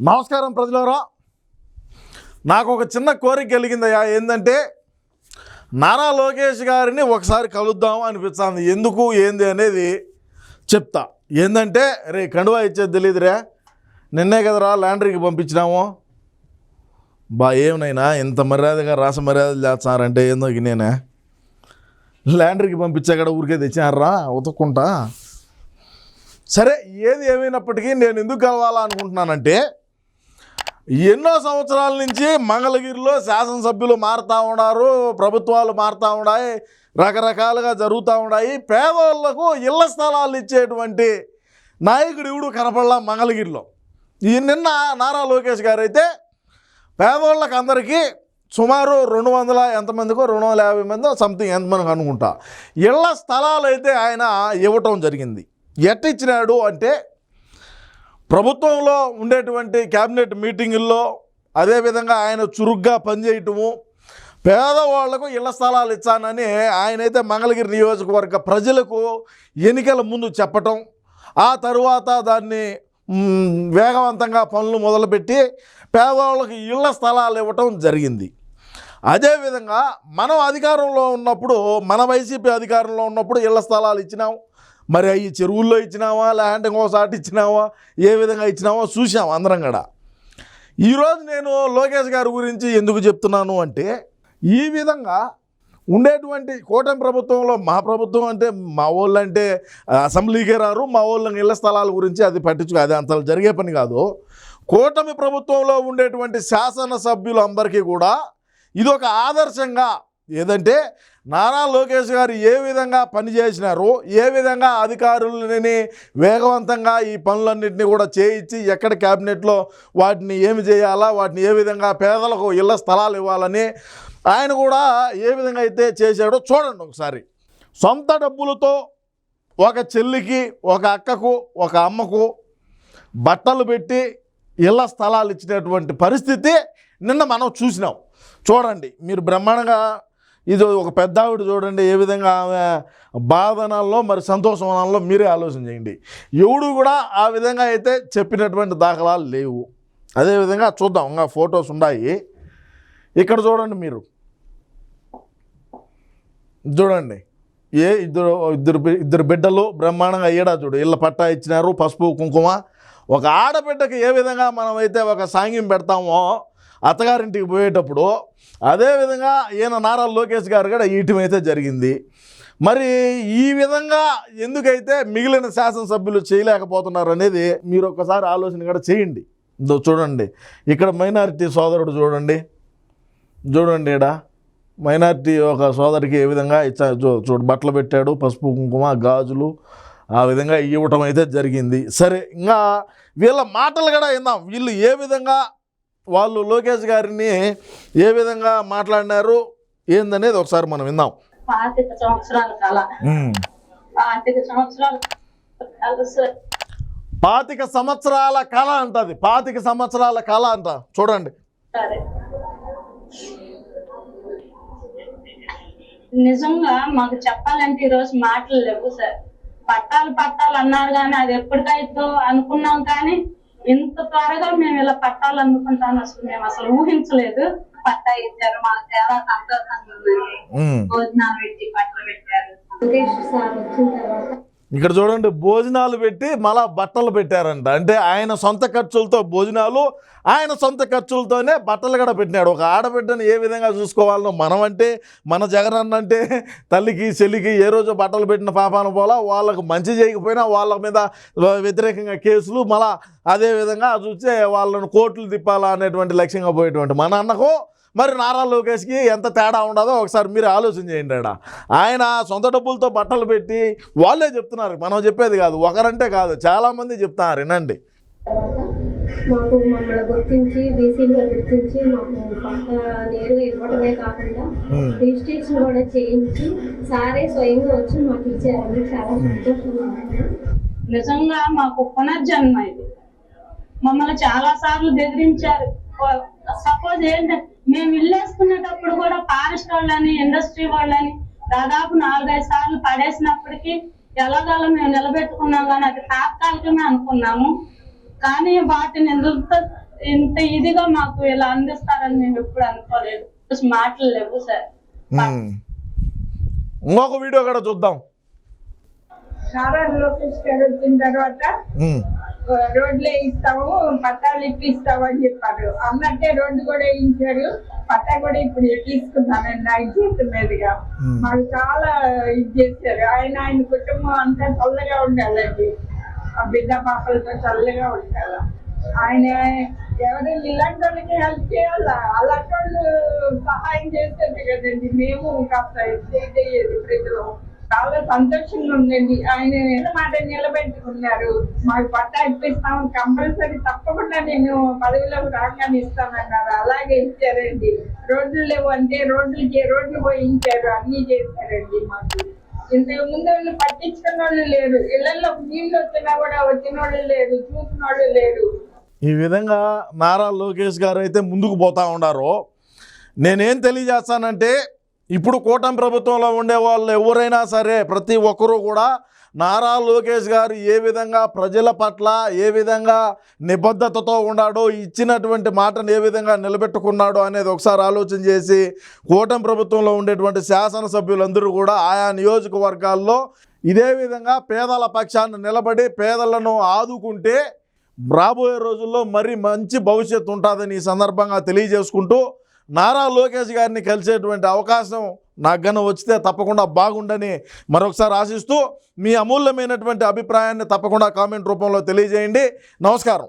నమస్కారం ప్రజలారా. నాకు ఒక చిన్న కోరిక కలిగిందయ్యా. ఏంటంటే నారా లోకేష్ గారిని ఒకసారి కలుద్దాం అనిపిస్తుంది. ఎందుకు ఏంది అనేది చెప్తా. ఏంటంటే రే కండువా ఇచ్చేది తెలియదురే నిన్నే కదరా ల్యాండరీకి పంపించినాము. బా ఏమనైనా ఇంత మర్యాదగా రాస మర్యాదలు చేస్తున్నారంటే ఏందో నేనే. ల్యాండరీకి పంపించా కూడా ఊరికే తెచ్చినారా ఉతక్కుంటా. సరే ఏది ఏమైనప్పటికీ నేను ఎందుకు కలవాలా అనుకుంటున్నానంటే ఎన్నో సంవత్సరాల నుంచి మంగళగిరిలో శాసనసభ్యులు మారుతూ ఉన్నారు ప్రభుత్వాలు మారుతూ ఉన్నాయి రకరకాలుగా జరుగుతూ ఉన్నాయి. పేదవాళ్ళకు ఇళ్ళ స్థలాలు ఇచ్చేటువంటి నాయకుడు ఇవుడు కనపడలా మంగళగిరిలో? ఈ నిన్న నారా లోకేష్ గారు అయితే పేదవాళ్ళకి అందరికీ సుమారు రెండు వందల ఎంతమందికో రెండు వందల యాభై మంది సంథింగ్ ఎంతమందికి అనుకుంటా. ఇళ్ళ స్థలాలు అయితే ఆయన ఇవ్వటం జరిగింది. ఎట్ట ఇచ్చినాడు అంటే ప్రభుత్వంలో ఉండేటువంటి క్యాబినెట్ మీటింగుల్లో అదేవిధంగా ఆయన చురుగ్గా పనిచేయటము పేదవాళ్ళకు ఇళ్ళ స్థలాలు ఇచ్చానని ఆయనైతే మంగళగిరి నియోజకవర్గ ప్రజలకు ఎన్నికల ముందు చెప్పటం ఆ తరువాత దాన్ని వేగవంతంగా పనులు మొదలుపెట్టి పేదవాళ్ళకి ఇళ్ళ స్థలాలు ఇవ్వటం జరిగింది. అదేవిధంగా మనం అధికారంలో ఉన్నప్పుడు మన వైసీపీ అధికారంలో ఉన్నప్పుడు ఇళ్ళ స్థలాలు ఇచ్చినాం. మరి అవి చెరువుల్లో ఇచ్చినావా లేదంటే ఇంకోసారి ఇచ్చినావా ఏ విధంగా ఇచ్చినావా చూసాం అందరం కూడా. ఈరోజు నేను లోకేష్ గారి గురించి ఎందుకు చెప్తున్నాను అంటే ఈ విధంగా ఉండేటువంటి కూటమి ప్రభుత్వంలో మా ప్రభుత్వం అంటే మా వాళ్ళు అంటే అసెంబ్లీకే రారు మా వాళ్ళని ఇళ్ళ స్థలాల గురించి అది పట్టించు అది అంత జరిగే పని కాదు. కూటమి ప్రభుత్వంలో ఉండేటువంటి శాసనసభ్యులు అందరికీ కూడా ఇది ఒక ఆదర్శంగా ఏదంటే నారా లోకేష్ గారు ఏ విధంగా పనిచేసినారో ఏ విధంగా అధికారులని వేగవంతంగా ఈ పనులన్నింటినీ కూడా చేయించి ఎక్కడ క్యాబినెట్లో వాటిని ఏమి చేయాలా వాటిని ఏ విధంగా పేదలకు ఇళ్ళ స్థలాలు ఇవ్వాలని ఆయన కూడా ఏ విధంగా అయితే చేశాడో చూడండి ఒకసారి. సొంత డబ్బులతో ఒక చెల్లికి ఒక అక్కకు ఒక అమ్మకు బట్టలు పెట్టి ఇళ్ళ స్థలాలు ఇచ్చినటువంటి పరిస్థితి నిన్న మనం చూసినాం. చూడండి మీరు బ్రహ్మాండంగా ఇది ఒక పెద్ద ఆవిడ చూడండి ఏ విధంగా ఆమె బాధనాల్లో మరి సంతోషవనాల్లో మీరే ఆలోచన చేయండి. ఎవడు కూడా ఆ విధంగా అయితే చెప్పినటువంటి దాఖలాలు లేవు. అదేవిధంగా చూద్దాం ఇంకా ఫొటోస్ ఉన్నాయి. ఇక్కడ చూడండి మీరు. చూడండి ఏ ఇద్దరు ఇద్దరు ఇద్దరు బిడ్డలు బ్రహ్మాండంగా ఏడా చూడు. ఇళ్ళ పట్టా ఇచ్చినారు పసుపు కుంకుమ. ఒక ఆడబిడ్డకి ఏ విధంగా మనమైతే ఒక సాంగ్యం పెడతామో అత్తగారింటికి పోయేటప్పుడు అదేవిధంగా ఈయన నారా లోకేష్ గారు కూడా ఇయటమైతే జరిగింది. మరి ఈ విధంగా ఎందుకైతే మిగిలిన శాసనసభ్యులు చేయలేకపోతున్నారు అనేది మీరు ఒక్కసారి ఆలోచన కూడా చేయండి. చూడండి. ఇక్కడ మైనారిటీ సోదరుడు చూడండి. చూడండి ఈడ. మైనారిటీ ఒక సోదరికి ఏ విధంగా ఇచ్చా చూ- చూడు బట్టలు పెట్టాడు పసుపు కుంకుమ గాజులు ఆ విధంగా ఇవ్వటం అయితే జరిగింది. సరే ఇంకా వీళ్ళ మాటలు కూడా విందాం. వీళ్ళు ఏ విధంగా వాళ్ళు లోకేష్ గారిని ఏ విధంగా మాట్లాడినారు ఏందనేది ఒకసారి మనం విందాం. పాతిక సంవత్సరాల కళ. పాతిక సంవత్సరాల కళ సార్. పాతిక సంవత్సరాల కళ అంటది. పాతిక సంవత్సరాల కళ అంట. చూడండి. నిజంగా మాకు చెప్పాలంటే ఈరోజు మాటలు లేవు సార్. పట్టాలు పట్టాలు అన్నారు కానీ అది ఎప్పటికైతో అనుకున్నాం కానీ ఇంత త్వరగా మేము ఇలా పట్టాలు అందుకుంటాం అసలు మేము అసలు ఊహించలేదు. పట్టా ఇచ్చారు మాకు చాలా సంతోషంగా ఉందండి. ఉమ్. భోజనాలు పెట్టి బట్టలు పెట్టారు. లోకేష్ సార్ వచ్చిన తర్వాత ఇక్కడ చూడండి భోజనాలు పెట్టి మళ్ళా బట్టలు పెట్టారంట. అంటే ఆయన సొంత ఖర్చులతో భోజనాలు ఆయన సొంత ఖర్చులతోనే బట్టలు కూడా పెట్టినాడు. ఒక ఆడబిడ్డను ఏ విధంగా చూసుకోవాలనో మనం అంటే మన జగనన్న అంటే తల్లికి చెల్లికి ఏ రోజు బట్టలు పెట్టిన పాపాన పోలా వాళ్ళకు మంచి చేయకపోయినా వాళ్ళ మీద వ్యతిరేకంగా కేసులు మళ్ళా అదేవిధంగా చూస్తే వాళ్ళను కోర్టులు తిప్పాలా అనేటువంటి లక్ష్యంగా పోయేటువంటి మన అన్నకు మరి నారా లోకేష్కి ఎంత తేడా ఉండదో ఒకసారి మీరు ఆలోచన చేయండి ఆడ ఆయన సొంత డబ్బులతో బట్టలు పెట్టి వాళ్ళే చెప్తున్నారు. మనం చెప్పేది కాదు. ఒకరంటే కాదు. చాలామంది చెప్తున్నారు. వినండి. మాకు మమ్మల్ని గుర్తించి బీసీలుగా గుర్తించి మాకు పక్క నేరుగా ఇవ్వడమే కాకుండా రిజిస్ట్రేషన్ కూడా చేయించి సారే స్వయంగా వచ్చి మాకు ఇచ్చారండి. చాలా సంతోషంగా నిజంగా మాకు పునర్జన్మ ఇది. మమ్మల్ని చాలా సార్లు బెదిరించారు. సపోజ్ ఏంటంటే మేము ఇల్లు వేసుకునేటప్పుడు కూడా ఫారెస్ట్ వాళ్ళని ఇండస్ట్రీ వాళ్ళని దాదాపు నాలుగైదు సార్లు పడేసినప్పటికీ ఎలాగాలో మేము నిలబెట్టుకున్నాం కానీ అది తాత్కాలికమే అనుకున్నాము కానీ వాటిని ఎంత ఇంత ఇదిగా మాకు ఇలా అందిస్తారని మేము ఎప్పుడు అనుకోలేదు మాటలు లేవు సార్ ఉమ్. ఇంకొక వీడియో కూడా చూద్దాం నారా లోకేష్ గారు వచ్చిన తర్వాత. ఆ, రోడ్లు వేయిస్తాము పట్టాలు ఇప్పిస్తాము అని చెప్పారు. అన్నట్టే రోడ్డు కూడా వేయించారు. పట్టా కూడా ఇప్పుడు తీసుకున్నానండి ఆయన చేతి మీదుగా. మాకు చాలా ఇది చేశారు. ఆయన ఆయన కుటుంబం అంతా చల్లగా ఉండాలండి. ఆ బిడ్డ పాపలతో చల్లగా ఉండాలి. ఆయన ఎవరు ఇలాంటి వాళ్ళకి హెల్ప్ చేయాలా? అలాంటి వాళ్ళు సహాయం చేసేది కదండి. మేము కాస్త ఇదయ్యేది ప్రజలు. చాలా సంతోషంగా ఉందండి. ఆయన మాట నిలబెట్టుకున్నారు. మాకు పట్టా ఇప్పిస్తాం. కంపల్సరీ తప్పకుండా నేను పదవిలోకి రాగానే ఇస్తానన్నారు. అలాగే ఇచ్చారండి. రోడ్లు లేవు అంటే రోడ్లకి రోడ్లు పోయించారు అన్ని చేశారండి మాకు. ఇంతకు ముందు వాళ్ళు పట్టించుకున్న వాళ్ళు లేరు. ఇళ్ళలో నీళ్ళు వచ్చినా కూడా వచ్చిన వాళ్ళు లేరు. చూసిన వాళ్ళు లేరు. ఈ విధంగా నారా లోకేష్ గారు అయితే ముందుకు పోతా ఉన్నారు. నేనేం తెలియజేస్తానంటే ఇప్పుడు కూటమి ప్రభుత్వంలో ఉండే వాళ్ళు ఎవరైనా సరే ప్రతి ఒక్కరూ కూడా నారా లోకేష్ గారు ఏ విధంగా ప్రజల పట్ల ఏ విధంగా నిబద్ధతతో ఉన్నాడో ఇచ్చినటువంటి మాటను ఏ విధంగా నిలబెట్టుకున్నాడో అనేది ఒకసారి ఆలోచన చేసి కూటమి ప్రభుత్వంలో ఉండేటువంటి శాసనసభ్యులందరూ కూడా ఆయా నియోజకవర్గాల్లో ఇదే విధంగా పేదల పక్షాన్ని నిలబడి పేదలను ఆదుకుంటే రాబోయే రోజుల్లో మరి మంచి భవిష్యత్తు ఉంటుందని ఈ సందర్భంగా తెలియజేసుకుంటూ నారా లోకేష్ గారిని కలిసేటువంటి అవకాశం నాకు గన వచ్చితే తప్పకుండా బాగుండని మరొకసారి ఆశిస్తూ మీ అమూల్యమైనటువంటి అభిప్రాయాన్ని తప్పకుండా కామెంట్ రూపంలో తెలియజేయండి. నమస్కారం.